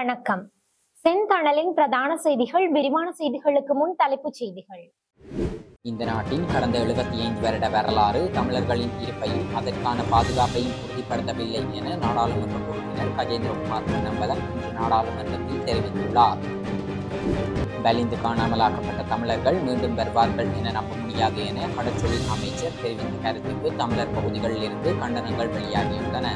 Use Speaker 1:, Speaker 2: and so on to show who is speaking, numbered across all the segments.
Speaker 1: வணக்கம். செந்தணலின் பிரதான செய்திகள் விரிவான செய்திகளுக்கு முன் தலைப்புச் செய்திகள்.
Speaker 2: இந்த நாட்டின் கடந்த எழுபத்தி ஐந்து வருட வரலாறு தமிழர்களின் இருப்பையும் அதற்கான பாதுகாப்பையும் உறுதிப்படுத்தவில்லை என நாடாளுமன்ற உறுப்பினர் கஜேந்திரகுமார் பொன்னம்பலம் இன்று நாடாளுமன்றத்தில் தெரிவித்துள்ளார். வலிந்து காணாமலாக்கப்பட்ட தமிழர்கள் மீண்டும் வருவார்கள் என நம்ப முடியாது என கடற்றொழில் அமைச்சர் தெரிவித்த கருத்துக்கு தமிழர் பகுதிகளில் இருந்து கண்டனங்கள் வெளியாகியுள்ளன.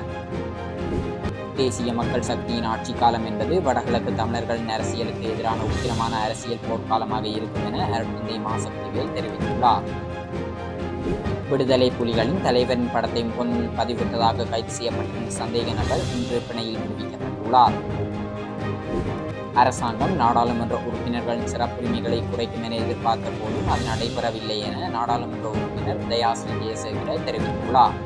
Speaker 2: தேசிய மக்கள் சக்தியின் ஆட்சி காலம் என்பது வடகிழக்கு தமிழர்களின் அரசியலுக்கு எதிரான உக்கிரமான அரசியல் போர்க்காலமாக இருக்கும் என அருட்தந்தை மாசக்திவேல் தெரிவித்துள்ளார். விடுதலை புலிகளின் தலைவரின் படத்தை பொன் பதிவிட்டதாக கைது செய்யப்பட்ட சந்தேக நபர் இன்று பிணையில் விடுவிக்கப்பட்டுள்ளார். அரசாங்கம் நாடாளுமன்ற உறுப்பினர்களின் சிறப்புரிமைகளை குறைக்கும் என எதிர்பார்த்த போதும் அது நடைபெறவில்லை என நாடாளுமன்ற உறுப்பினர் தயாஸ்ரீ ஜெயசேகர தெரிவித்துள்ளார்.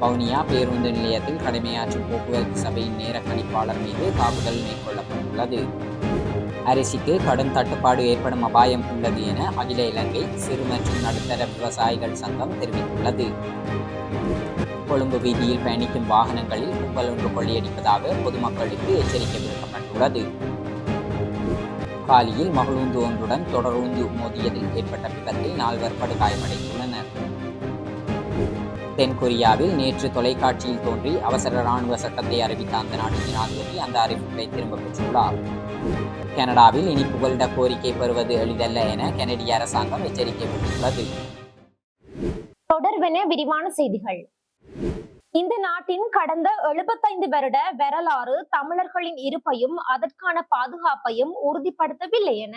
Speaker 2: வவுனியா பேருந்து நிலையத்தில் கடமையாற்றும் போக்குவரத்து சபையின் நேர கணிப்பாளர் மீது தாக்குதல் மேற்கொள்ளப்பட்டுள்ளது. அரிசிக்கு கடும் தட்டுப்பாடு ஏற்படும் அபாயம் உள்ளது என அகில இலங்கை சிறு மற்றும் நடுத்தர விவசாயிகள் சங்கம் தெரிவித்துள்ளது. கொழும்பு வீதியில் பயணிக்கும் வாகனங்களில் கும்பல் ஒன்று கொள்ளையடிப்பதாக பொதுமக்களுக்கு எச்சரிக்கை விடுக்கப்பட்டுள்ளது. காலியில் மகளூந்து ஒன்றுடன் தொடரூந்து மோதியதில் ஏற்பட்ட விபத்தில் நால்வர் படுகாயமடைந்துள்ளனர். தென்கொரியாவில் நேற்று தொலைக்காட்சியில் தோன்றி அவசர இராணுவ சட்டத்தை அறிவித்த அந்த நாட்டு ஜனாதிபதி அந்த அறிவிப்பை திரும்ப பெற்றுள்ளார். கனடாவில் இனி புகலிட கோரிக்கை பெறுவது எளிதல்ல என கனடிய அரசாங்கம் எச்சரிக்கை விடுத்துள்ளது.
Speaker 1: தொடர்பென விரிவான செய்திகள். இந்த நாட்டின் கடந்த எழுபத்தைந்து வருட வரலாறு தமிழர்களின் இருப்பையும் அதற்கான பாதுகாப்பையும் உறுதிப்படுத்தவில்லை என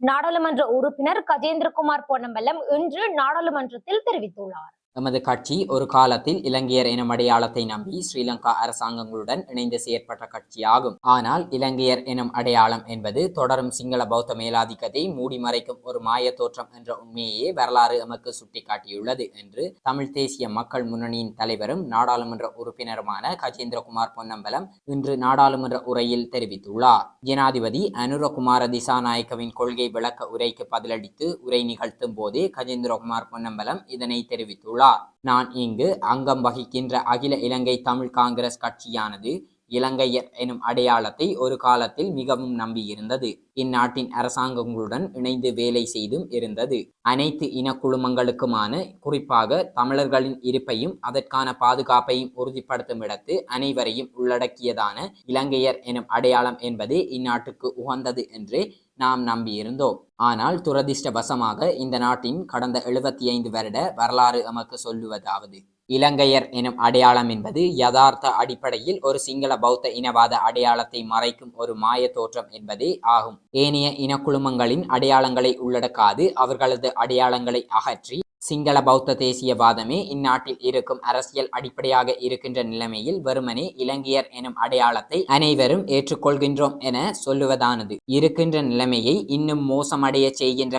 Speaker 1: நாடாளுமன்ற உறுப்பினர் கஜேந்திரகுமார் பொன்னம்பலம் இன்று நாடாளுமன்றத்தில் தெரிவித்துள்ளார்.
Speaker 2: எமது கட்சி ஒரு காலத்தில் இலங்கையர் எனும் அடையாளத்தை நம்பி ஸ்ரீலங்கா அரசாங்கங்களுடன் இணைந்து செயற்பட்ட கட்சியாகும். ஆனால் இலங்கையர் எனும் அடையாளம் என்பது தொடரும் சிங்கள பௌத்த மேலாதிக்கத்தை மூடி மறைக்கும் ஒரு மாய தோற்றம் என்ற உண்மையே வரலாறு எமக்கு சுட்டிக்காட்டியுள்ளது என்று தமிழ் தேசிய மக்கள் முன்னணியின் தலைவரும் நாடாளுமன்ற உறுப்பினருமான கஜேந்திரகுமார் பொன்னம்பலம் இன்று நாடாளுமன்ற உரையில் தெரிவித்துள்ளார். ஜனாதிபதி அனுரகுமார திசாநாயக்கவின் கொள்கை விளக்க உரைக்கு பதிலளித்து உரை நிகழ்த்தும் போதே கஜேந்திரகுமார் பொன்னம்பலம் இதனை தெரிவித்துள்ளார். உள்ளார் நான் இங்கு அங்கம் வகிக்கின்ற அகில இலங்கை தமிழ் காங்கிரஸ் கட்சியானது இலங்கையர் எனும் அடையாளத்தை ஒரு காலத்தில் மிகவும் நம்பியிருந்தது. இந்நாட்டின் அரசாங்கங்களுடன் இணைந்து வேலை செய்தும் இருந்தது. அனைத்து இனக்குழுமங்களுக்குமான குறிப்பாக தமிழர்களின் இருப்பையும் அதற்கான பாதுகாப்பையும் உறுதிப்படுத்தும் இடத்து அனைவரையும் உள்ளடக்கியதான இலங்கையர் எனும் அடையாளம் என்பது இந்நாட்டுக்கு உகந்தது என்று நாம் நம்பியிருந்தோம். ஆனால் துரதிர்ஷ்டவசமாக இந்த நாட்டின் கடந்த எழுபத்தி ஐந்து வருட வரலாறு எமக்கு சொல்லுவதாவது. இலங்கையர் எனும் அடையாளம் என்பது யதார்த்த அடிப்படையில் ஒரு சிங்கள பௌத்த இனவாத அடையாளத்தை மறைக்கும் ஒரு மாய தோற்றம் என்பதே ஆகும். ஏனைய இனக்குழுமங்களின் அடையாளங்களை உள்ளடக்காது அவர்களது அடையாளங்களை அகற்றி சிங்கள பௌத்த தேசியவாதமே இந்நாட்டில் இருக்கும் அரசியல் அடிப்படையாக இருக்கின்ற நிலைமையில் வெறுமனே இலங்கையர் எனும் அடையாளத்தை அனைவரும் ஏற்றுக்கொள்கின்றோம் என சொல்லுவதானது. இருக்கின்ற நிலைமையை இன்னும் மோசமடைய செய்கின்ற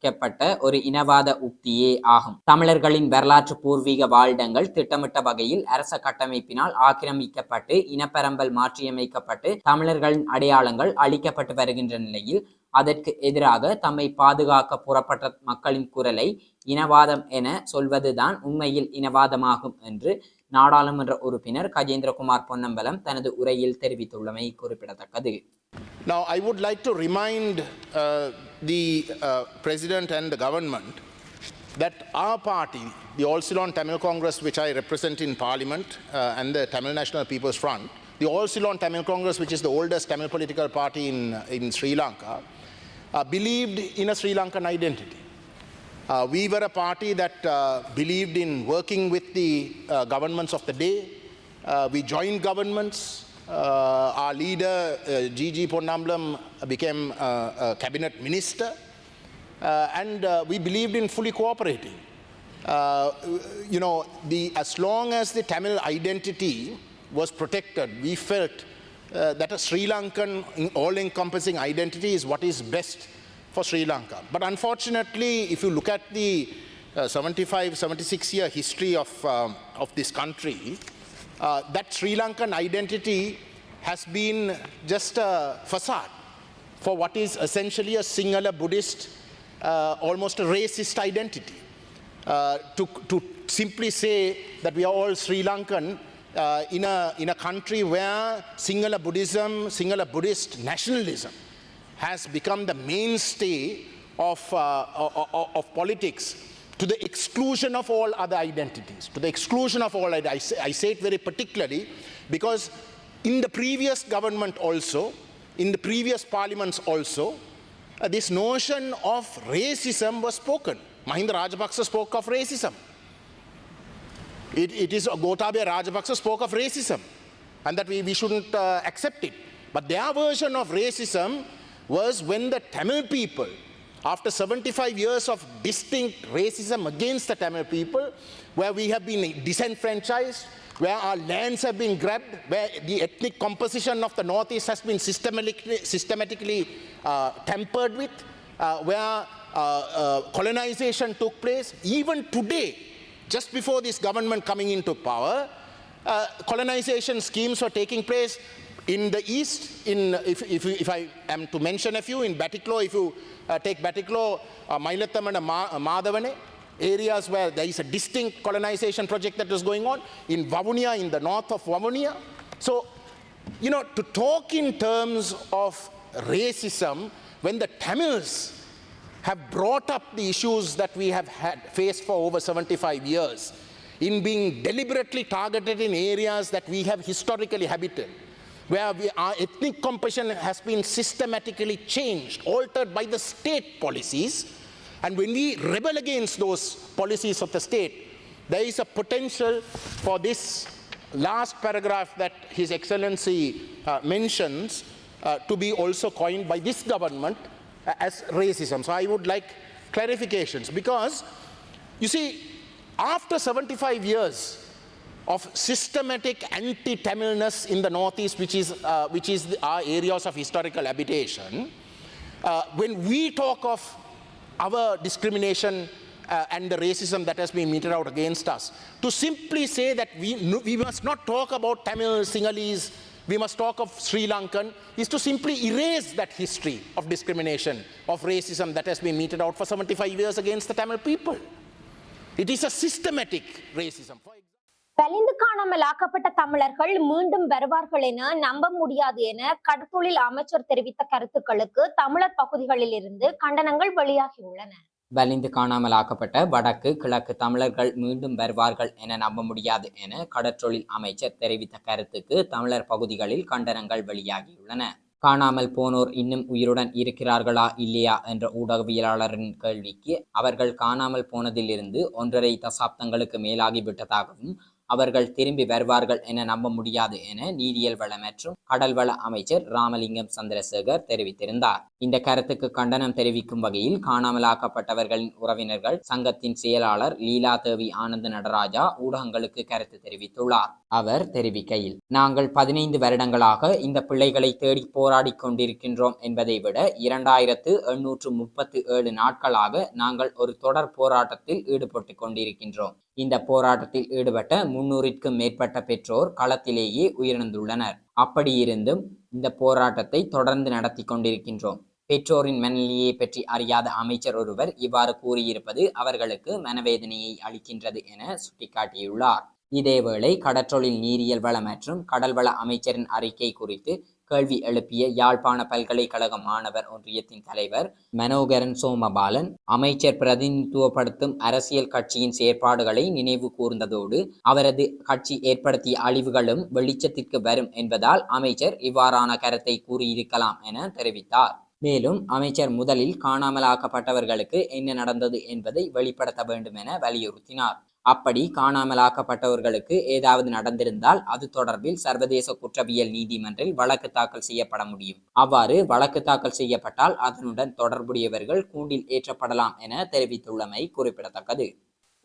Speaker 2: கட்டமைக்கப்பட்ட ஒரு இனவாத உக்தியே ஆகும். தமிழர்களின் வரலாற்று பூர்வீக வாழ்டங்கள் திட்டமிட்ட வகையில் அரச கட்டமைப்பினால் ஆக்கிரமிக்கப்பட்டு இனப்பெரம்பல் மாற்றியமைக்கப்பட்டு தமிழர்களின் அடையாளங்கள் அளிக்கப்பட்டு வருகின்ற நிலையில் அதற்கு எதிராக தம்மை பாதுகாக்க புறப்பட்ட மக்களின் குரலை இனவாதம் என சொல்வதுதான் உண்மையில் இனவாதமாகும் என்று நாடாளுமன்ற உறுப்பினர் கஜேந்திரகுமார் பொன்னம்பலம் தனது உரையில் தெரிவித்துள்ளமை குறிப்பிடத்தக்கது.
Speaker 3: Now, I would like to remind uh, the uh, President and the government that our party, the All Ceylon Tamil Congress, which I represent in Parliament, uh, and the Tamil National People's Front, the All Ceylon Tamil Congress, which is the oldest Tamil political party in, in Sri Lanka, uh, believed in a Sri Lankan identity. Uh, we were a party that uh, believed in working with the uh, governments of the day. Uh, we joined governments. Uh, our leader, uh, Gigi Ponnambalam, became uh, a cabinet minister. And we believed in fully cooperating. You know, the, as long as the Tamil identity was protected, we felt uh, that a Sri Lankan all encompassing identity is what is best for Sri Lanka. But unfortunately, if you look at the uh, 75, 76 year history of, um, of this country, uh, that Sri Lankan identity has been just a facade for what is essentially a Sinhala Buddhist, uh, almost a racist identity. Uh, to, to simply say that we are all Sri Lankan uh, in, a, in a country where Sinhala Buddhism, Sinhala Buddhist nationalism has become the mainstay of, uh, of, of politics to the exclusion of all other identities, to the exclusion of all, I say, I say it very particularly because in the previous government also, in the previous parliaments also, uh, this notion of racism was spoken. Mahinda Rajapaksa spoke of racism. It, it is Gotabaya Rajapaksa spoke of racism and that we, we shouldn't uh, accept it. But their version of racism was when the Tamil people, after 75 years of distinct racism against the Tamil people, where we have been disenfranchised, where our lands have been grabbed, where the ethnic composition of the Northeast has been systematically, systematically uh, tampered with, uh, where uh, uh, colonization took place. Even today, just before this government coming into power, uh, colonization schemes were taking place in the east. In if, if, if I am to mention a few, in Batiklo, if you take Batiklo, uh, Mailatham and Ma- uh, Madhavane, areas where there is a distinct colonization project that is going on, in Vavunia, in the north of Vavunia. So, you know, to talk in terms of racism when the Tamils have brought up the issues that we have had faced for over 75 years in being deliberately targeted in areas that we have historically habited where we, our ethnic composition has been systematically changed altered by the state policies and when we rebel against those policies of the state there is a potential for this last paragraph that his excellency uh, mentions uh, to be also coined by this government uh, as racism. So I would like clarifications because you see, after 75 years of systematic anti-Tamilness in the Northeast, which is, uh, which is the, our areas of historical habitation, uh, when we talk of our discrimination uh, and the racism that has been meted out against us, to simply say that we, we must not talk about Tamil, Sinhalese, we must talk of Sri Lankan, is to simply erase that history of discrimination, of racism that has been meted out for 75 years against the Tamil people. It is a systematic racism.
Speaker 1: வலிந்து காணாமல் ஆக்கப்பட்ட தமிழர்கள் மீண்டும் வருவார்கள் என நம்ப முடியாது என கடத்தொழில் அமைச்சர் தெரிவித்த கருத்துக்களுக்கு தமிழர் பகுதிகளில் இருந்து கண்டனங்கள் வெளியாகியுள்ளன
Speaker 2: வலிந்து காணாமல் ஆக்கப்பட்ட வடக்கு கிழக்கு தமிழர்கள் மீண்டும் வருவார்கள் என நம்ப முடியாது என கடற்றொழில் அமைச்சர் தெரிவித்த கருத்துக்கு தமிழர் பகுதிகளில் கண்டனங்கள் வெளியாகியுள்ளன காணாமல் போனோர் இன்னும் உயிருடன் இருக்கிறார்களா இல்லையா என்ற ஊடகவியலாளரின் கேள்விக்கு அவர்கள் காணாமல் போனதிலிருந்து ஒன்றரை தசாப்தங்களுக்கு மேலாகிவிட்டதாகவும் அவர்கள் திரும்பி வருவார்கள் என நம்ப முடியாது என நீரியல் வள மற்றும் கடல்வள அமைச்சர் ராமலிங்கம் சந்திரசேகர் தெரிவித்திருந்தார். இந்த கருத்துக்கு கண்டனம் தெரிவிக்கும் வகையில் காணாமலாக்கப்பட்டவர்களின் உறவினர்கள் சங்கத்தின் செயலாளர் லீலா தேவி ஆனந்த நடராஜா ஊடகங்களுக்கு கருத்து தெரிவித்துள்ளார். அவர் தெரிவிக்கையில் நாங்கள் பதினைந்து வருடங்களாக இந்த பிள்ளைகளை தேடி போராடி கொண்டிருக்கின்றோம் என்பதை விட இரண்டாயிரத்து எண்ணூற்று முப்பத்து ஏழு நாட்களாக நாங்கள் ஒரு தொடர் போராட்டத்தில் ஈடுபட்டு கொண்டிருக்கின்றோம். இந்த போராட்டத்தில் ஈடுபட்ட முன்னூறிற்கும் மேற்பட்ட பெற்றோர் களத்திலேயே உயிரிழந்துள்ளனர். அப்படியிருந்தும் இந்த போராட்டத்தை தொடர்ந்து நடத்தி கொண்டிருக்கின்றோம். பெற்றோரின் மனநிலையை பற்றி அறியாத அமைச்சர் ஒருவர் இவ்வாறு கூறியிருப்பது அவர்களுக்கு மனவேதனையை அளிக்கின்றது என சுட்டிக்காட்டியுள்ளார். இதேவேளை கடற்றொழில் நீரியல் வள மற்றும் கடல்வள அமைச்சரின் அறிக்கை குறித்து கேள்வி எழுப்பிய யாழ்ப்பாண பல்கலைக்கழக மாணவர் ஒன்றியத்தின் தலைவர் மனோகரன் சோமபாலன் அமைச்சர் பிரதிநிதித்துவப்படுத்தும் அரசியல் கட்சியின் செயற்பாடுகளை நினைவு கூர்ந்ததோடு அவரது கட்சி ஏற்படுத்திய அழிவுகளும் வெளிச்சத்திற்கு வரும் என்பதால் அமைச்சர் இவ்வாறான கருத்தை கூறியிருக்கலாம் என தெரிவித்தார். மேலும் அமைச்சர் முதலில் காணாமலாக்கப்பட்டவர்களுக்கு என்ன நடந்தது என்பதை வெளிப்படுத்த வேண்டும் என வலியுறுத்தினார். அப்படி காணாமலாக்கப்பட்டவர்களுக்கு ஏதாவது நடந்திருந்தால் அது தொடர்பில் சர்வதேச குற்றவியல் நீதிமன்றில் வழக்கு தாக்கல் செய்யப்பட முடியும். அவ்வாறு வழக்கு தாக்கல் செய்யப்பட்டால் அதனுடன் தொடர்புடையவர்கள் கூண்டில் ஏற்றப்படலாம் என தெரிவித்துள்ளமை குறிப்பிடத்தக்கது.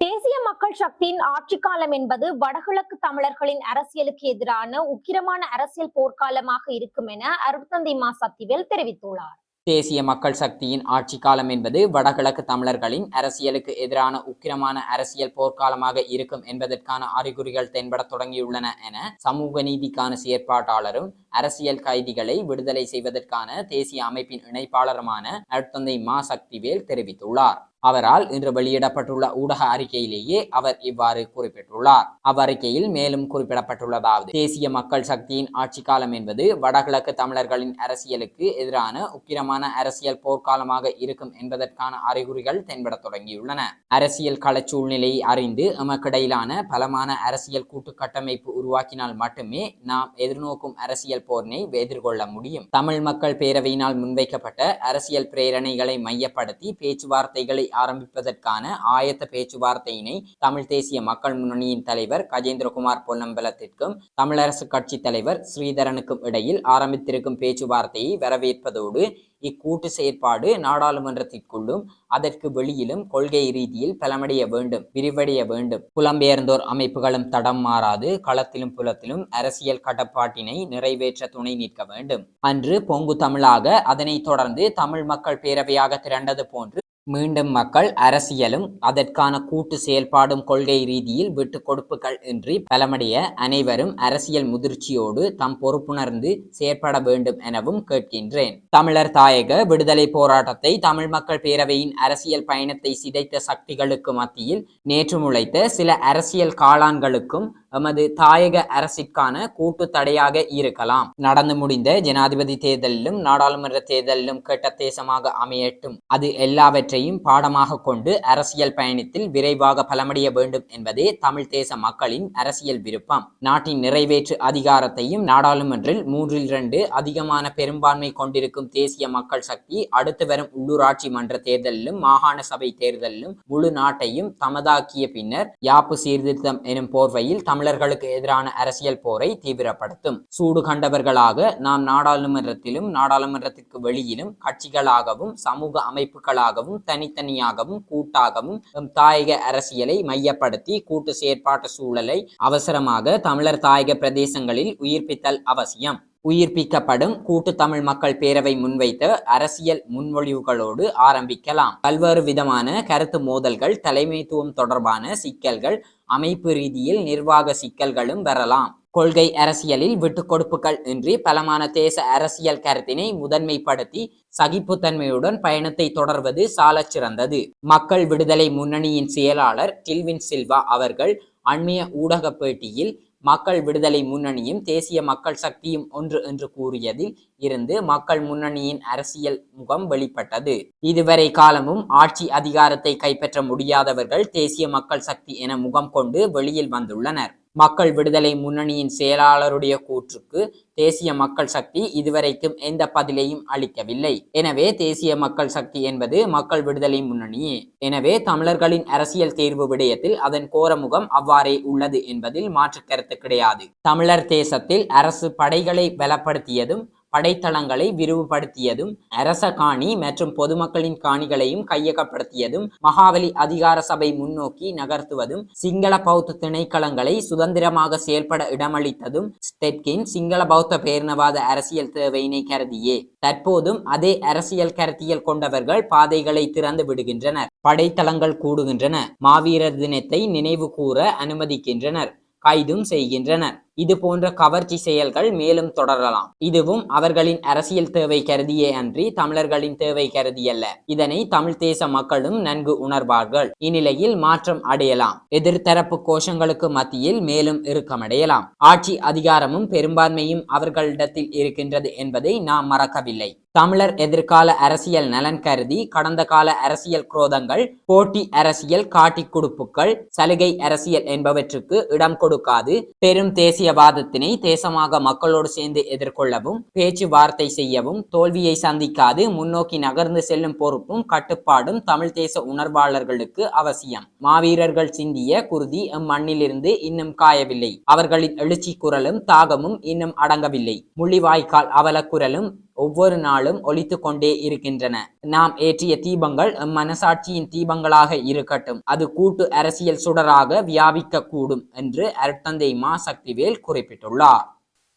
Speaker 1: தேசிய மக்கள் சக்தியின் ஆட்சி காலம் என்பது வடகிழக்கு தமிழர்களின் அரசியலுக்கு எதிரான உக்கிரமான அரசியல் போர்க்காலமாக இருக்கும் என அருட்தந்தை மா சத்திவேல் தெரிவித்துள்ளார்.
Speaker 2: தேசிய மக்கள் சக்தியின் ஆட்சி காலம் என்பது வடகிழக்கு தமிழர்களின் அரசியலுக்கு எதிரான உக்கிரமான அரசியல் போர்க்காலமாக இருக்கும் என்பதற்கான அறிகுறிகள் தென்படத் தொடங்கியுள்ளன என சமூக நீதிக்கான செயற்பாட்டாளரும் அரசியல் கைதிகளை விடுதலை செய்வதற்கான தேசிய அமைப்பின் இணைப்பாளருமான நடுத்தந்தை மா சக்திவேல் தெரிவித்துள்ளார். அவரால் இன்று வெளியிடப்பட்டுள்ள ஊடக அறிக்கையிலேயே அவர் இவ்வாறு குறிப்பிட்டுள்ளார். அவ்வறிக்கையில் மேலும் குறிப்பிடப்பட்டுள்ளதாவது தேசிய மக்கள் சக்தியின் ஆட்சி காலம் என்பது வடகிழக்கு தமிழர்களின் அரசியலுக்கு எதிரான உக்கிரமான அரசியல் போர்க்காலமாக இருக்கும் என்பதற்கான அறிகுறிகள் தென்பட தொடங்கியுள்ளன. அரசியல் கள சூழ்நிலையை அறிந்து எமக்கிடையிலான பலமான அரசியல் கூட்டு கட்டமைப்பு உருவாக்கினால் மட்டுமே நாம் எதிர்நோக்கும் அரசியல் போரினை எதிர்கொள்ள முடியும். தமிழ் மக்கள் பேரவையினால் முன்வைக்கப்பட்ட அரசியல் பிரேரணைகளை மையப்படுத்தி பேச்சுவார்த்தைகளை ஆரம்பிப்பதற்கான ஆயத்த பேச்சுவார்த்தையினை தமிழ் தேசிய மக்கள் முன்னணியின் தலைவர் கஜேந்திரகுமார் பொன்னம்பலத்திற்கும் தமிழரசு கட்சி தலைவர் ஸ்ரீதரனுக்கும் இடையில் ஆரம்பித்திருக்கும் பேச்சுவார்த்தையை வரவேற்பதோடு இக்கூட்டு செயற்பாடு நாடாளுமன்றத்திற்குள்ளும் அதற்கு வெளியிலும் கொள்கை ரீதியில் பலமடைய வேண்டும் விரிவடைய வேண்டும். புலம்பெயர்ந்தோர் அமைப்புகளும் தடம் மாறாது களத்திலும் புலத்திலும் அரசியல் கடப்பாட்டினை நிறைவேற்ற துணை நிற்க வேண்டும். அன்று பொங்கு தமிழாக அதனைத் தொடர்ந்து தமிழ் மக்கள் பேரவையாக திரண்டது போன்று மீண்டும் மக்கள் அரசியலும் அதற்கான கூட்டு செயல்பாடும் கொள்கை ரீதியில் விட்டு கொடுப்புகள் இன்றி பலமடைய அனைவரும் அரசியல் முதிர்ச்சியோடு தம் பொறுப்புணர்ந்து செயற்பட வேண்டும் எனவும் கேட்கின்றேன். தமிழர் தாயக விடுதலை போராட்டத்தை தமிழ் மக்கள் பேரவையின் அரசியல் பயணத்தை சிதைத்த சக்திகளுக்கு மத்தியில் நேற்று முளைத்த சில அரசியல் காளான்களுக்கும் எமது தாயக அரசிற்கான கூட்டு தடையாக இருக்கலாம். நடந்து முடிந்த ஜனாதிபதி தேர்தலிலும் நாடாளுமன்ற தேர்தலிலும் கெட்ட தேசமாக அமையட்டும். அது எல்லாவற்றையும் பாடமாக கொண்டு அரசியல் பயணத்தில் விரைவாக பலமடைய வேண்டும் என்பதே தமிழ் தேச மக்களின் அரசியல் விருப்பம். நாட்டின் நிறைவேற்று அதிகாரத்தையும் நாடாளுமன்றில் மூன்றில் இரண்டு அதிகமான பெரும்பான்மை கொண்டிருக்கும் தேசிய மக்கள் சக்தி அடுத்து வரும் உள்ளூராட்சி மன்ற தேர்தலிலும் மாகாண சபை தேர்தலிலும் முழு நாட்டையும் தமதாக்கிய பின்னர் யாப்பு சீர்திருத்தம் எனும் போர்வையில் தமிழ் தமிழர்களுக்கு எதிரான அரசியல் போரை தீவிரப்படுத்தும். சூடு கண்டவர்களாக நாம் நாடாளுமன்றத்திலும் நாடாளுமன்றத்திற்கு வெளியிலும் கட்சிகளாகவும் சமூக அமைப்புகளாகவும் தனித்தனியாகவும் கூட்டாகவும் தாயக அரசியலை மையப்படுத்தி கூட்டு செயற்பாட்டு சூழலை அவசரமாக தமிழர் தாயக பிரதேசங்களில் உயிர்ப்பித்தல் அவசியம். உயிர்ப்பிக்கப்படும் கூட்டு தமிழ் மக்கள் பேரவை முன்வைத்த அரசியல் முன்மொழிவுகளோடு ஆரம்பிக்கலாம். பல்வேறு விதமான கருத்து மோதல்கள் தலைமைத்துவம் தொடர்பான சிக்கல்கள் அமைப்பு ரீதியில் நிர்வாக சிக்கல்களும் வரலாம். கொள்கை அரசியலில் விட்டுக்கொடுப்புகள் இன்றி பலமான தேச அரசியல் கருத்தினை முதன்மைப்படுத்தி சகிப்புத்தன்மையுடன் பயணத்தை தொடர்வது சாலச் சிறந்தது. மக்கள் விடுதலை முன்னணியின் செயலாளர் டில்வின் சில்வா அவர்கள் அண்மைய ஊடக பேட்டியில் மக்கள் விடுதலை முன்னணியும் தேசிய மக்கள் சக்தியும் ஒன்று என்று கூறியதில் இருந்து மக்கள் முன்னணியின் அரசியல் முகம் வெளிப்பட்டது. இதுவரை காலமும் ஆட்சி அதிகாரத்தை கைப்பற்ற முடியாதவர்கள் தேசிய மக்கள் சக்தி என முகம் கொண்டு வெளியில் வந்துள்ளனர். மக்கள் விடுதலை முன்னணியின் செயலாளருடைய கூற்றுக்கு தேசிய மக்கள் சக்தி இதுவரைக்கும் எந்த பதிலையும் அளிக்கவில்லை. எனவே தேசிய மக்கள் சக்தி என்பது மக்கள் விடுதலை முன்னணியே. எனவே தமிழர்களின் அரசியல் தேர்வு விடயத்தில் அதன் கோரமுகம் அவ்வாறே உள்ளது என்பதில் மாற்று கருத்து கிடையாது. தமிழர் தேசத்தில் அரசு படைகளை பலப்படுத்தியதும் படைத்தளங்களை விரிவுபடுத்தியதும் அரச காணி மற்றும் பொதுமக்களின் காணிகளையும் கையகப்படுத்தியதும் மகாவலி அதிகார சபை முன்னோக்கி நகர்த்துவதும் சிங்கள பௌத்த திணைக்களங்களை சுதந்திரமாக செயல்பட இடமளித்ததும் ஸ்டெட்கின் சிங்கள பௌத்த பேரினவாத அரசியல் தேவையினை கருதியே. தற்போதும் அதே அரசியல் கருத்தியல் கொண்டவர்கள் பாதைகளை திறந்து விடுகின்றனர் படைத்தளங்கள் கூடுகின்றன மாவீரர் தினத்தை நினைவு கூற அனுமதிக்கின்றனர் கைதும் செய்கின்றனர். இது போன்ற கவர்ச்சி செயல்கள் மேலும் தொடரலாம். இதுவும் அவர்களின் அரசியல் தேவை கருதியே அன்றி தமிழர்களின் தேவை கருதியல்ல இதனை தமிழ் தேச மக்களும் நன்கு உணர்வார்கள். இந்நிலையில் மாற்றம் அடையலாம். எதிர்த்தரப்பு கோஷங்களுக்கு மத்தியில் மேலும் இறுக்கமடையலாம். ஆட்சி அதிகாரமும் பெரும்பான்மையும் அவர்களிடத்தில் இருக்கின்றது என்பதை நாம் மறக்கவில்லை. தமிழர் எதிர்கால அரசியல் நலன் கருதி கடந்த கால அரசியல் குரோதங்கள் போட்டி அரசியல் காட்டி கொடுப்புகள் சலுகை அரசியல் என்பவற்றுக்கு இடம் கொடுக்காது. பெரும் தேசிய தேசியவாதத்தினை தேசமாக மக்களோடு சேர்ந்து எதிர்கொள்ளவும் பேச்சுவார்த்தை செய்யவும் தோல்வியை சந்திக்காது முன்னோக்கி நகர்ந்து செல்லும் பொறுப்பும் கட்டுப்பாடும் தமிழ் தேச உணர்வாளர்களுக்கு அவசியம். மாவீரர்கள் சிந்திய குருதி எம் மண்ணிலிருந்து இன்னும் காயவில்லை. அவர்களின் எழுச்சி குரலும் தாகமும் இன்னும் அடங்கவில்லை. முள்ளிவாய்க்கால் அவலக்குரலும் ஒவ்வொரு நாளும் ஒழித்து கொண்டே இருக்கின்றன. நாம் ஏற்றிய தீபங்கள் எம் மனசாட்சியின் தீபங்களாக இருக்கட்டும். அது கூட்டு அரசியல் சுடராக வியாபிக்க கூடும் என்று அருட்தந்தை மா சக்திவேல் குறிப்பிட்டுள்ளார்.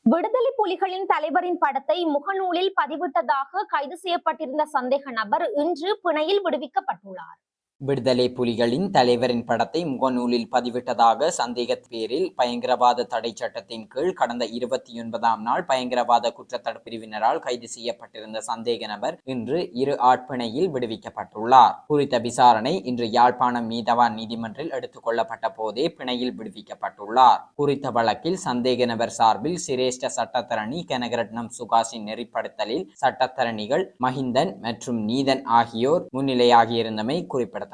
Speaker 1: விடுதலை புலிகளின் தலைவரின் படத்தை முகநூலில் பதிவிட்டதாக கைது செய்யப்பட்டிருந்த சந்தேக நபர் இன்று பிணையில் விடுவிக்கப்பட்டுள்ளார்.
Speaker 2: விடுதலை புலிகளின் தலைவரின் படத்தை முகநூலில் பதிவிட்டதாக சந்தேக பேரில் பயங்கரவாத தடை சட்டத்தின் கீழ் கடந்த இருபத்தி ஒன்பதாம் நாள் பயங்கரவாத குற்றத்தடுப்பு பிரிவினரால் கைது செய்யப்பட்டிருந்த சந்தேக நபர் இன்று இரு ஆட்பிணையில் விடுவிக்கப்பட்டுள்ளார். குறித்த விசாரணை இன்று யாழ்ப்பாணம் மீதவான் நீதிமன்றில் எடுத்துக் கொள்ளப்பட்ட போதே பிணையில் விடுவிக்கப்பட்டுள்ளார். குறித்த வழக்கில் சந்தேக நபர் சார்பில் சிரேஷ்ட சட்டத்தரணி கனகரட்னம் சுகாசின் நெறிப்படுத்தலில் சட்டத்தரணிகள் மஹிந்தன் மற்றும் நீதன் ஆகியோர் முன்னிலையாகியிருந்தமை குறிப்பிடத்தக்கது.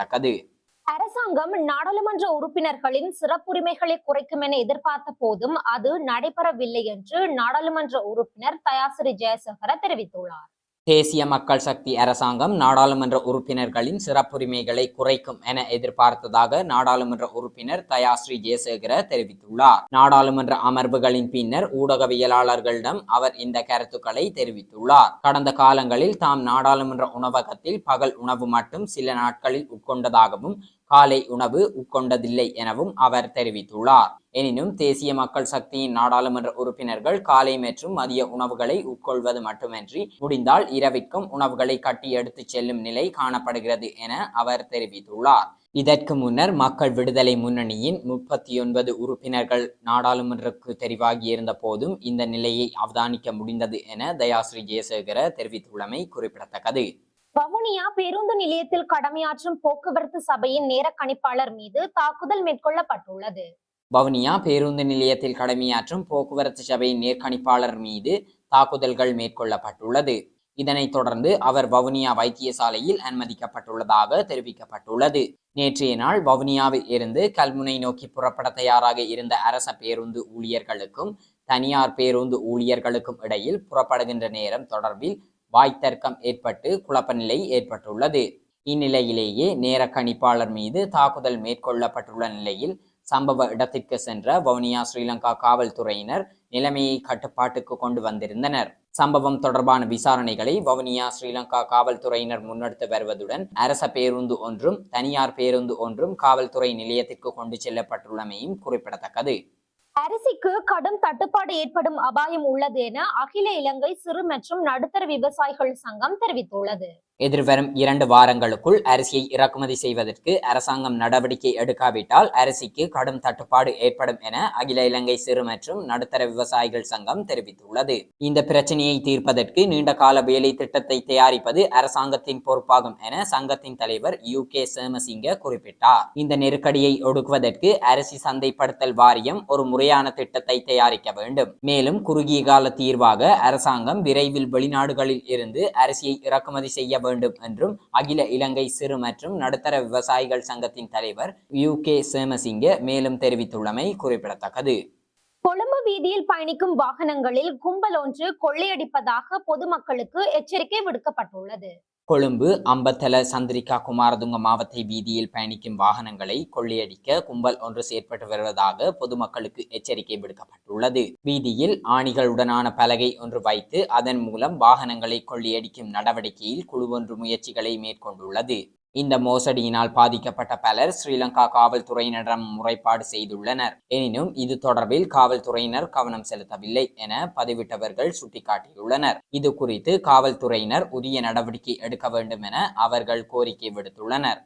Speaker 1: அரசாங்கம் நாடாளுமன்ற உறுப்பினர்களின் சிறப்புரிமைகளை குறைக்கும் என எதிர்பார்த்த போதும் அது நடைபெறவில்லை என்று நாடாளுமன்ற உறுப்பினர் தயாசிரி ஜெயசேகர தெரிவித்துள்ளார்.
Speaker 2: தேசிய மக்கள் சக்தி அரசாங்கம் நாடாளுமன்ற உறுப்பினர்களின் சிறப்புரிமைகளை குறைக்கும் என எதிர்பார்த்ததாக நாடாளுமன்ற உறுப்பினர் தயாஸ்ரீ ஜெயசேகர தெரிவித்துள்ளார். நாடாளுமன்ற அமர்வுகளின் பின்னர் ஊடகவியலாளர்களிடம் அவர் இந்த கருத்துக்களை தெரிவித்துள்ளார். கடந்த காலங்களில் தாம் நாடாளுமன்ற உணவகத்தில் பகல் உணவு மட்டும் சில நாட்களில் உட்கொண்டதாகவும் காலை உணவு உட்கொண்டதில்லை எனவும் அவர் தெரிவித்துள்ளார். எனினும் தேசிய மக்கள் சக்தியின் நாடாளுமன்ற உறுப்பினர்கள் காலை மற்றும் மதிய உணவுகளை உட்கொள்வது மட்டுமின்றி முடிந்தால் இரவிற்கும் உணவுகளை கட்டி எடுத்துச் செல்லும் நிலை காணப்படுகிறது என அவர் தெரிவித்துள்ளார். இதற்கு முன்னர் மக்கள் விடுதலை முன்னணியின் முப்பத்தி ஒன்பது உறுப்பினர்கள் நாடாளுமன்றக்கு தெரிவாகியிருந்த போதும் இந்த நிலையை அவதானிக்க முடிந்தது என தயாஸ்ரீ ஜெயசேகர தெரிவித்துள்ளமை குறிப்பிடத்தக்கது.
Speaker 1: வவுனியா பேருந்து நிலையத்தில் கடமையாற்றும் போக்குவரத்து சபையின் நேர கணிப்பாளர் மீது தாக்குதல் மேற்கொள்ளப்பட்டுள்ளது.
Speaker 2: வவுனியா பேருந்து நிலையத்தில் கடமையாற்றும் போக்குவரத்து சபையின் நேர்கணிப்பாளர் மீது தாக்குதல்கள் மேற்கொள்ளப்பட்டுள்ளது. இதனைத் தொடர்ந்து அவர் வவுனியா வைத்தியசாலையில் அனுமதிக்கப்பட்டுள்ளதாக தெரிவிக்கப்பட்டுள்ளது. நேற்றைய நாள் வவுனியாவில் இருந்து கல்முனை நோக்கி புறப்பட தயாராக இருந்த அரச பேருந்து ஊழியர்களுக்கும் தனியார் பேருந்து ஊழியர்களுக்கும் இடையில் புறப்படுகின்ற நேரம் தொடர்பில் வாய்த்தர்க்கம் ஏற்பட்டு குழப்ப நிலை ஏற்பட்டுள்ளது. இந்நிலையிலேயே நேர கணிப்பாளர் மீது தாக்குதல் மேற்கொள்ளப்பட்டுள்ள நிலையில் சம்பவ இடத்திற்கு சென்ற வவுனியா ஸ்ரீலங்கா காவல்துறையினர் நிலைமையை கட்டுப்பாட்டுக்கு கொண்டு வந்திருந்தனர். சம்பவம் தொடர்பான விசாரணைகளை வவுனியா ஸ்ரீலங்கா காவல்துறையினர் முன்னெடுத்து வருவதுடன் அரச பேருந்து ஒன்றும் தனியார் பேருந்து ஒன்றும் காவல்துறை நிலையத்திற்கு கொண்டு செல்லப்பட்டுள்ளமையும் குறிப்பிடத்தக்கது.
Speaker 1: அரிசிக்கு கடும் தட்டுப்பாடு ஏற்படும் அபாயம் உள்ளது என அகில இலங்கை சிறு மற்றும் நடுத்தர விவசாயிகள் சங்கம் தெரிவித்துள்ளது.
Speaker 2: எதிர்வரும் இரண்டு வாரங்களுக்குள் அரிசியை இறக்குமதி செய்வதற்கு அரசாங்கம் நடவடிக்கை எடுக்காவிட்டால் அரிசிக்கு கடும் தட்டுப்பாடு ஏற்படும் என அகில இலங்கை சிறு மற்றும் நடுத்தர விவசாயிகள் சங்கம் தெரிவித்துள்ளது. இந்த பிரச்சனையை தீர்ப்பதற்கு நீண்ட கால வேலை திட்டத்தை தயாரிப்பது அரசாங்கத்தின் பொறுப்பாகும் என சங்கத்தின் தலைவர் யூ கே சேமசிங்க குறிப்பிட்டார். இந்த நெருக்கடியை ஒடுக்குவதற்கு அரிசி சந்தைப்படுத்தல் வாரியம் ஒரு முறையான திட்டத்தை தயாரிக்க வேண்டும். மேலும் குறுகிய கால தீர்வாக அரசாங்கம் விரைவில் வெளிநாடுகளில் இருந்து அரிசியை இறக்குமதி செய்ய வேண்டும் என்றும் அகில இலங்கை சிறு மற்றும் நடுத்தர விவசாயிகள் சங்கத்தின் தலைவர் யூ கே சேமசிங்க மேலும் தெரிவித்துள்ளமை குறிப்பிடத்தக்கது.
Speaker 1: கொழும்பு வீதியில் பயணிக்கும் வாகனங்களில் கும்பல் ஒன்று கொள்ளையடிப்பதாக பொதுமக்களுக்கு எச்சரிக்கை விடுக்கப்பட்டுள்ளது.
Speaker 2: கொழும்பு அம்பத்தல சந்திரிகா குமாரதுங்க மாவத்தை வீதியில் பயணிக்கும் வாகனங்களை கொள்ளையடிக்க கும்பல் ஒன்று செயற்பட்டு வருவதாக பொதுமக்களுக்கு எச்சரிக்கை விடுக்கப்பட்டுள்ளது. வீதியில் ஆணிகளுடனான பலகை ஒன்று வைத்து அதன் மூலம் வாகனங்களை கொள்ளையடிக்கும் நடவடிக்கையில் குழு ஒன்று முயற்சிகளை மேற்கொண்டுள்ளது. இந்த மோசடியினால் பாதிக்கப்பட்ட பலர் ஸ்ரீலங்கா காவல்துறையினரிடம் முறைப்பாடு செய்துள்ளனர். எனினும் இது தொடர்பில் காவல்துறையினர் கவனம் செலுத்தவில்லை என பதிவிட்டவர்கள் சுட்டிக்காட்டியுள்ளனர். இது குறித்து காவல்துறையினர் உரிய நடவடிக்கை எடுக்க வேண்டும் என அவர்கள் கோரிக்கை விடுத்துள்ளனர்.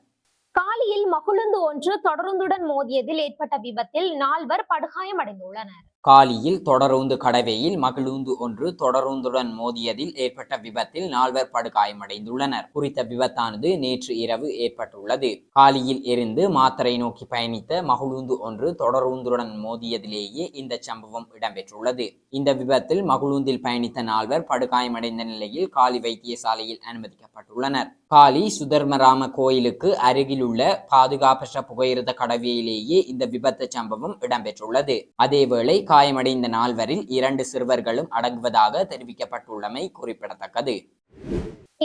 Speaker 1: காலியில் மகுழுந்து ஒன்று தொடருந்துடன் மோதியதில் ஏற்பட்ட விபத்தில் நால்வர் படுகாயமடைந்துள்ளனர்.
Speaker 2: காலியில் தொடரூந்து கடவையில் மகிழுந்து ஒன்று தொடரூந்துடன் மோதியதில் ஏற்பட்ட விபத்தில் நால்வர் படுகாயமடைந்துள்ளனர். குறித்த விபத்தானது நேற்று இரவு ஏற்பட்டுள்ளது. காலியில் இருந்து மாத்தரை நோக்கி பயணித்த மகிழுந்து ஒன்று தொடரூந்துடன் மோதியதிலேயே இந்த சம்பவம் இடம்பெற்றுள்ளது. இந்த விபத்தில் மகிழுந்தில் பயணித்த நால்வர் படுகாயமடைந்த நிலையில் காலி வைத்தியசாலையில் அனுமதிக்கப்பட்டுள்ளனர். காலி சுதர்மராம கோயிலுக்கு அருகிலுள்ள பாதுகாப்பற்ற புகையிரத கடவையிலேயே இந்த விபத்து சம்பவம் இடம்பெற்றுள்ளது. அதேவேளை காயமடைந்த நால்வரில் இரண்டு சிறுவர்களும் அடங்குவதாக தெரிவிக்கப்பட்டுள்ளமை குறிப்பிடத்தக்கது.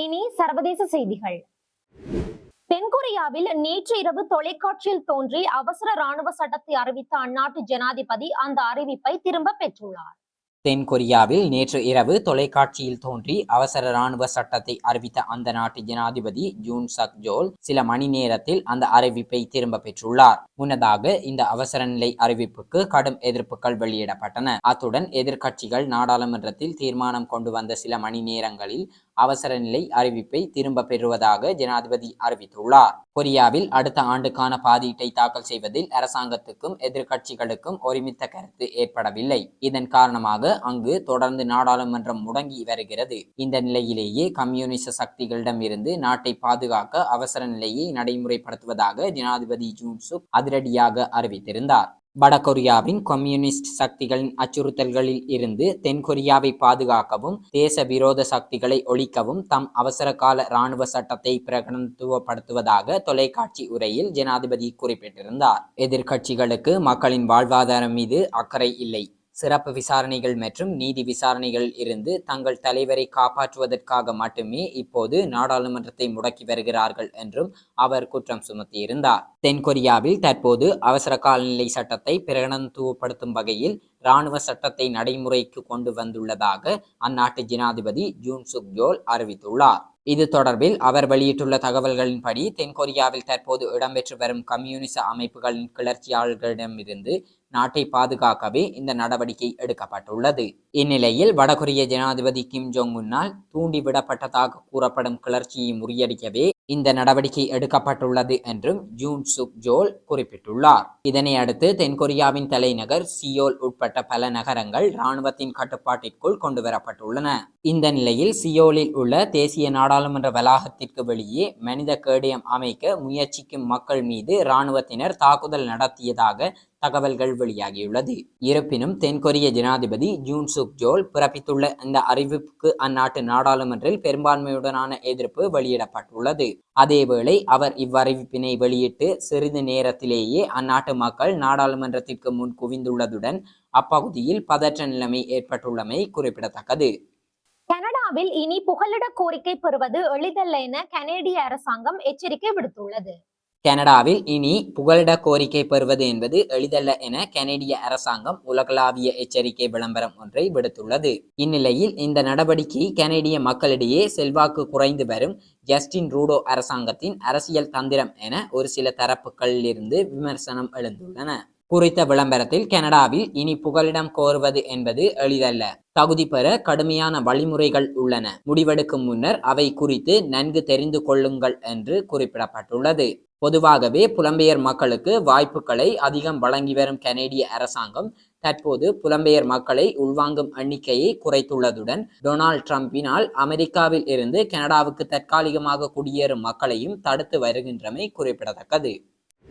Speaker 1: இனி சர்வதேச செய்திகள். தென்கொரியாவில் நேற்று இரவு தொலைக்காட்சியில் தோன்றி அவசர ராணுவ சட்டத்தை அறிவித்த அந்நாட்டு ஜனாதிபதி அந்த அறிவிப்பை திரும்ப பெற்றுள்ளார்.
Speaker 2: தென் கொரியாவில் நேற்று இரவு தொலைக்காட்சியில் தோன்றி அவசர ராணுவ சட்டத்தை அறிவித்த அந்த நாட்டு ஜனாதிபதி ஜூன் சக் ஜோல் சில மணி நேரத்தில் அந்த அறிவிப்பை திரும்ப பெற்றுள்ளார். முன்னதாக இந்த அவசர நிலை அறிவிப்புக்கு கடும் எதிர்ப்புகள் வெளியிடப்பட்டன. அத்துடன் எதிர்க்கட்சிகள் நாடாளுமன்றத்தில் தீர்மானம் கொண்டு வந்த சில மணி நேரங்களில் அவசர நிலை அறிவிப்பை திரும்ப பெறுவதாக ஜனாதிபதி அறிவித்துள்ளார். கொரியாவில் அடுத்த ஆண்டுக்கான பாதீட்டை தாக்கல் செய்வதில் அரசாங்கத்துக்கும் எதிர்க்கட்சிகளுக்கும் ஒருமித்த கருத்து ஏற்படவில்லை. இதன் காரணமாக அங்கு தொடர்ந்து நாடாளுமன்றம் முடங்கி வருகிறது. இந்த நிலையிலேயே கம்யூனிச சக்திகளிடமிருந்து நாட்டை பாதுகாக்க அவசர நிலையை நடைமுறைப்படுத்துவதாக ஜனாதிபதி ஜூன் சுக் அதிரடியாக அறிவித்திருந்தார். வடகொரியாவின் கம்யூனிஸ்ட் சக்திகளின் அச்சுறுத்தல்களில் இருந்து தென்கொரியாவை பாதுகாக்கவும் தேச விரோத சக்திகளை ஒழிக்கவும் தம் அவசரகால இராணுவ சட்டத்தை பிரகடனத்துவப்படுத்துவதாக தொலைக்காட்சி உரையில் ஜனாதிபதி குறிப்பிட்டிருந்தார். எதிர்க்கட்சிகளுக்கு மக்களின் வாழ்வாதாரம் மீது அக்கறை இல்லை. சிறப்பு விசாரணைகள் மற்றும் நீதி விசாரணைகள் இருந்து தங்கள் தலைவரை காப்பாற்றுவதற்காக மட்டுமே இப்போது நாடாளுமன்றத்தை முடக்கி வருகிறார்கள் என்றும் அவர் குற்றம் சுமத்தியிருந்தார். தென்கொரியாவில் தற்போது அவசர காலநிலை சட்டத்தை பிரகடனத்துவப்படுத்தும் வகையில் இராணுவ சட்டத்தை நடைமுறைக்கு கொண்டு வந்துள்ளதாக அந்நாட்டு ஜனாதிபதி ஜூன் சுக் ஜோல் அறிவித்துள்ளார். இது தொடர்பில் அவர் வெளியிட்டுள்ள தகவல்களின்படி தென்கொரியாவில் தற்போது இடம்பெற்று வரும் கம்யூனிச அமைப்புகளின் கிளர்ச்சியாளர்களிடமிருந்து நாட்டை பாதுகாக்கவே இந்த நடவடிக்கை எடுக்கப்பட்டுள்ளது. இந்நிலையில் வடகொரிய ஜனாதிபதி கிம் ஜோங் உன்னால் தூண்டிவிடப்பட்டதாக கூறப்படும் கிளர்ச்சியை முறியடிக்கவே இந்த நடவடிக்கை எடுக்கப்பட்டுள்ளது என்றும் ஜூன் சுக் ஜோல் குறிப்பிட்டுள்ளார். இதனை அடுத்து தென்கொரியாவின் தலைநகர் சியோல் உட்பட்ட பல நகரங்கள் இராணுவத்தின் கட்டுப்பாட்டிற்குள் கொண்டுவரப்பட்டுள்ளன. இந்த நிலையில் சியோலில் உள்ள தேசிய நாடாளுமன்ற வளாகத்திற்கு வெளியே மனித கேடயம் அமைக்க முயற்சிக்கும் மக்கள் மீது இராணுவத்தினர் தாக்குதல் நடத்தியதாக தகவல்கள் வெளியாகியுள்ளது. இருப்பினும் தென்கொரிய ஜனாதிபதி ஜூன் சுக் ஜோல் பிறப்பித்துள்ள இந்த அறிவிப்புக்கு அந்நாட்டு நாடாளுமன்றில் பெரும்பான்மையுடனான எதிர்ப்பு வெளியிடப்பட்டுள்ளது. அதேவேளை அவர் இவ்வறிவிப்பினை வெளியிட்டு சிறிது நேரத்திலேயே அந்நாட்டு மக்கள் நாடாளுமன்றத்திற்கு முன் குவிந்துள்ளதுடன் அப்பகுதியில் பதற்ற நிலைமை ஏற்பட்டுள்ளமை குறிப்பிடத்தக்கது.
Speaker 1: கனடாவில் இனி புகலிட கோரிக்கை பெறுவது எளிதல்ல என கனேடிய அரசாங்கம் எச்சரிக்கை விடுத்துள்ளது.
Speaker 2: கனடாவில் இனி புகலிட கோரிக்கை பெறுவது என்பது எளிதல்ல என கனேடிய அரசாங்கம் உலகளாவிய எச்சரிக்கை விளம்பரம் ஒன்றை விடுத்துள்ளது. இந்நிலையில் இந்த நடவடிக்கை கனேடிய மக்களிடையே செல்வாக்கு குறைந்து வரும் ஜஸ்டின் ரூடோ அரசாங்கத்தின் அரசியல் தந்திரம் என ஒரு சில தரப்புகளிலிருந்து விமர்சனம் எழுந்துள்ளன. குறித்த விளம்பரத்தில் கனடாவில் இனி புகலிடம் கோருவது என்பது எளிதல்ல. தகுதி பெற கடுமையான வழிமுறைகள் உள்ளன. முடிவெடுக்கும் முன்னர் அவை குறித்து நன்கு தெரிந்து கொள்ளுங்கள் என்று குறிப்பிடப்பட்டுள்ளது. பொதுவாகவே புலம்பெயர் மக்களுக்கு வாய்ப்புகளை அதிகம் வழங்கி வரும் கனேடிய அரசாங்கம் தற்போது புலம்பெயர் மக்களை உள்வாங்கும் எண்ணிக்கையை குறைத்துள்ளதுடன் டொனால்ட் ட்ரம்பினால் அமெரிக்காவில் இருந்து கனடாவுக்கு தற்காலிகமாக குடியேறும் மக்களையும் தடுத்து வருகின்றமை குறிப்பிடத்தக்கது.